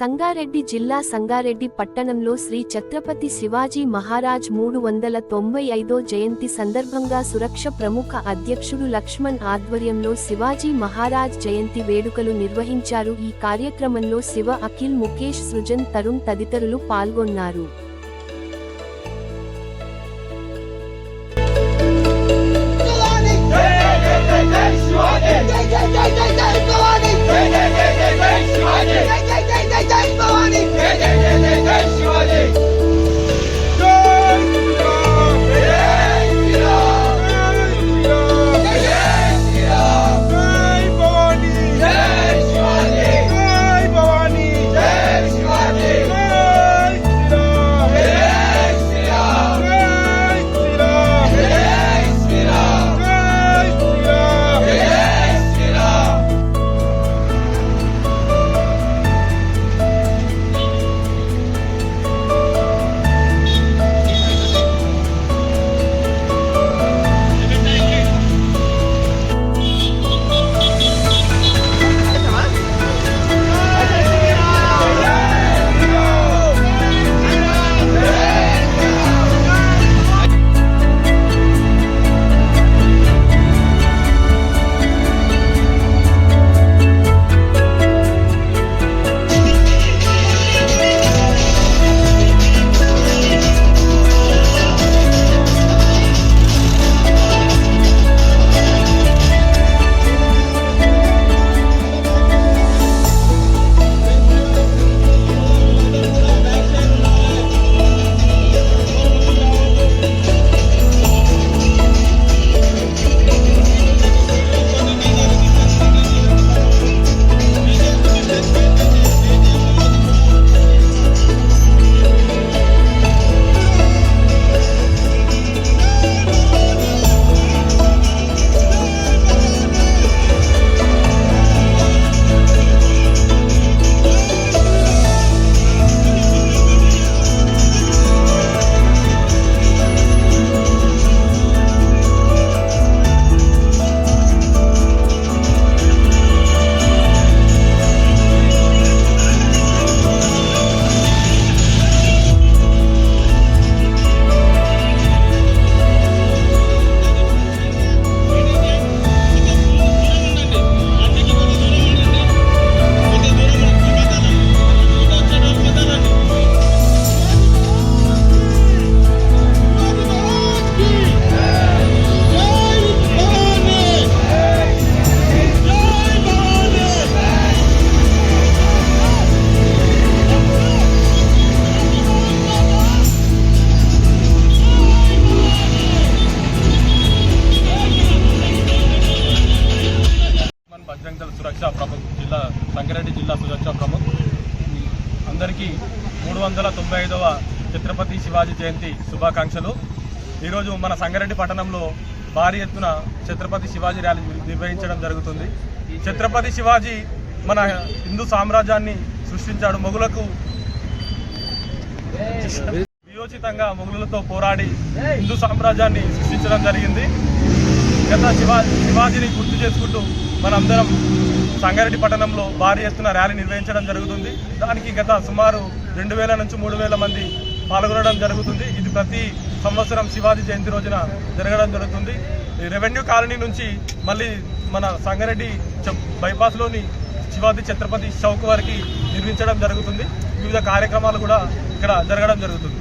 సంగారెడ్డి జిల్లా సంగారెడ్డి పట్టణంలో శ్రీ ఛత్రపతి శివాజీ మహారాజ్ మూడు వందల తొంభై ఐదో జయంతి సందర్భంగా సురక్ష ప్రముఖ అధ్యక్షుడు లక్ష్మణ్ ఆధ్వర్యంలో శివాజీ మహారాజ్ జయంతి వేడుకలు నిర్వహించారు. ఈ కార్యక్రమంలో శివ అఖిల్ ముఖేష్ సృజన్ తరుణ్ తదితరులు పాల్గొన్నారు. మూడు వందల తొంభై ఐదవ ఛత్రపతి శివాజీ జయంతి శుభాకాంక్షలు. ఈరోజు మన సంగారెడ్డి పట్టణంలో భారీ ఎత్తున ఛత్రపతి శివాజీ ర్యాలీ నిర్వహించడం జరుగుతుంది. ఛత్రపతి శివాజీ మన హిందూ సామ్రాజ్యాన్ని సృష్టించాడు మొగులకు వియోచితంగా మొగులతో పోరాడి హిందూ సామ్రాజ్యాన్ని సృష్టించడం జరిగింది. గత శివా శివాజీని గుర్తు చేసుకుంటూ మనందరం సంగారెడ్డి పట్టణంలో భారీ ఎత్తున ర్యాలీ నిర్వహించడం జరుగుతుంది. దానికి గత సుమారు రెండు వేల నుంచి మూడు వేల మంది పాల్గొనడం జరుగుతుంది. ఇది ప్రతి సంవత్సరం శివాజీ జయంతి రోజున జరగడం జరుగుతుంది. ఈ రెవెన్యూ కాలనీ నుంచి మళ్ళీ మన సంగారెడ్డి బైపాస్లోని శివాజీ ఛత్రపతి చౌక్ వారికి నిర్మించడం జరుగుతుంది. వివిధ కార్యక్రమాలు కూడా ఇక్కడ జరగడం జరుగుతుంది.